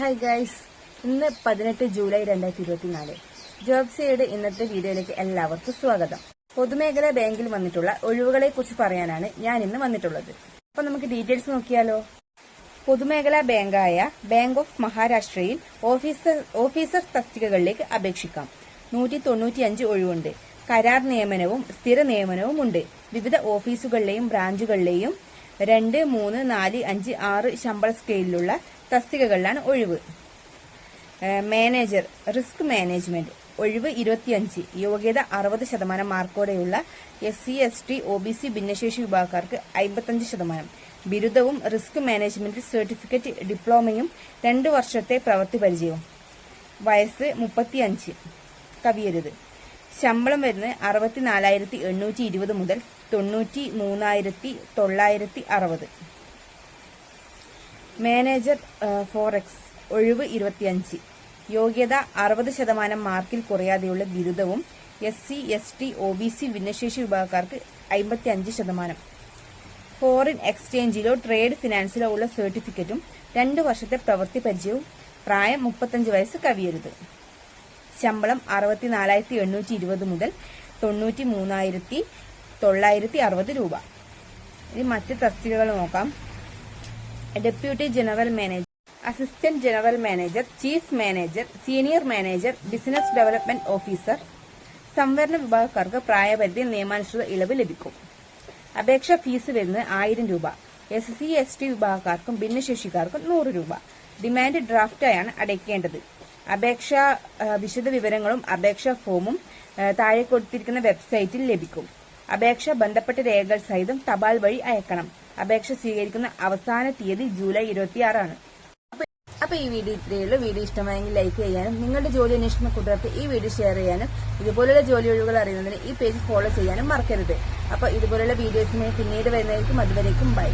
Hi guys ഇന്ന് പതിനെട്ട് July രണ്ടായിരത്തി ഇരുപത്തിനാല് ജോബ്സിയുടെ ഇന്നത്തെ വീഡിയോയിലേക്ക് എല്ലാവർക്കും സ്വാഗതം. പൊതുമേഖലാ ബാങ്കിൽ വന്നിട്ടുള്ള ഒഴിവുകളെ കുറിച്ച് പറയാനാണ് ഞാൻ ഇന്ന് വന്നിട്ടുള്ളത്. അപ്പൊ നമുക്ക് ഡീറ്റെയിൽസ് നോക്കിയാലോ? പൊതുമേഖലാ ബാങ്കായ ബാങ്ക് ഓഫ് മഹാരാഷ്ട്രയിൽ ഓഫീസർ ഓഫീസർ തസ്തികകളിലേക്ക് അപേക്ഷിക്കാം. നൂറ്റി തൊണ്ണൂറ്റിയഞ്ച് ഒഴിവുണ്ട്. കരാർ നിയമനവും സ്ഥിര നിയമനവും ഉണ്ട് വിവിധ ഓഫീസുകളിലെയും ബ്രാഞ്ചുകളിലെയും രണ്ട് മൂന്ന് നാല് അഞ്ച് ആറ് ശമ്പള സ്കെയിലുള്ള തസ്തികകളിലാണ് ഒഴിവ്. മാനേജർ റിസ്ക് മാനേജ്മെന്റ് ഒഴിവ് ഇരുപത്തിയഞ്ച്. യോഗ്യത അറുപത് ശതമാനം മാർക്കോടെയുള്ള S C S T O B C ഭിന്നശേഷി വിഭാഗക്കാർക്ക് അമ്പത്തഞ്ച് ശതമാനം. ബിരുദവും റിസ്ക് മാനേജ്മെന്റ് സർട്ടിഫിക്കറ്റ് ഡിപ്ലോമയും രണ്ട് വർഷത്തെ പ്രവൃത്തി പരിചയവും. വയസ്സ് മുപ്പത്തിയഞ്ച്. കവിയരുത്. ശമ്പളം വരുന്നത് അറുപത്തിനാലായിരത്തി എണ്ണൂറ്റി ഇരുപത് മുതൽ തൊണ്ണൂറ്റി മൂന്നായിരത്തി തൊള്ളായിരത്തി അറുപത് മാനേജർ ഫോറക്സ് ഒഴിവ് ഇരുപത്തിയഞ്ച്. യോഗ്യത അറുപത് ശതമാനം മാർക്കിൽ കുറയാതെയുള്ള ബിരുദവും S C S T O B C ഭിന്നശേഷി വിഭാഗക്കാർക്ക് അമ്പത്തി അഞ്ച് ശതമാനം. ഫോറിൻ എക്സ്ചേഞ്ചിലോ ട്രേഡ് ഫിനാൻസിലോ ഉള്ള സർട്ടിഫിക്കറ്റും രണ്ട് വർഷത്തെ പ്രവൃത്തി പരിചയവും പ്രായം മുപ്പത്തഞ്ച് വയസ്സ് കവിയരുത്. ശമ്പളം അറുപത്തി നാലായിരത്തി എണ്ണൂറ്റി ഇരുപത് മുതൽ തൊണ്ണൂറ്റി മൂന്നായിരത്തി തൊള്ളായിരത്തി അറുപത് രൂപ. ഇനി മറ്റ് തസ്തികകൾ നോക്കാം. Deputy general manager assistant general manager chief manager senior manager business development officer സംവരണ വിഭാഗക്കാർക്ക് പ്രായപരിധി നിയമാനുസൃത ഇളവ് ലഭിക്കും. അപേക്ഷ ഫീസ് വരുന്നത് ആയിരം രൂപ. എസ് സി എസ് ടി വിഭാഗക്കാർക്കും ഭിന്നശേഷിക്കാർക്കും നൂറ് രൂപ. ഡിമാൻഡ് ഡ്രാഫ്റ്റായാണ് അടയ്ക്കേണ്ടത്. അപേക്ഷാ വിശദ വിവരങ്ങളും അപേക്ഷാ ഫോമും താഴെ കൊടുത്തിരിക്കുന്ന വെബ്സൈറ്റിൽ ലഭിക്കും. അപേക്ഷ ബന്ധപ്പെട്ട രേഖകൾ സഹിതം തപാൽ വഴി അയക്കണം. അപേക്ഷ സ്വീകരിക്കുന്ന അവസാന തീയതി ജൂലൈ ഇരുപത്തിയാറാണ്. അപ്പൊ ഈ വീഡിയോ ഇത്രയുള്ളൂ വീഡിയോ ഇഷ്ടമായെങ്കിൽ ലൈക്ക് ചെയ്യാനും നിങ്ങളുടെ ജോലി അന്വേഷിക്കുന്ന കൂട്ടുകാർക്ക് ഈ വീഡിയോ ഷെയർ ചെയ്യാനും ഇതുപോലുള്ള ജോലി ഒഴിവുകൾ അറിയുന്നതിന് ഈ പേജ് ഫോളോ ചെയ്യാനും മറക്കരുത്. അപ്പൊ ഇതുപോലുള്ള വീഡിയോസിനെ പിന്നീട് വരുന്നതായിരിക്കും. അതുവരേക്കും ബൈ.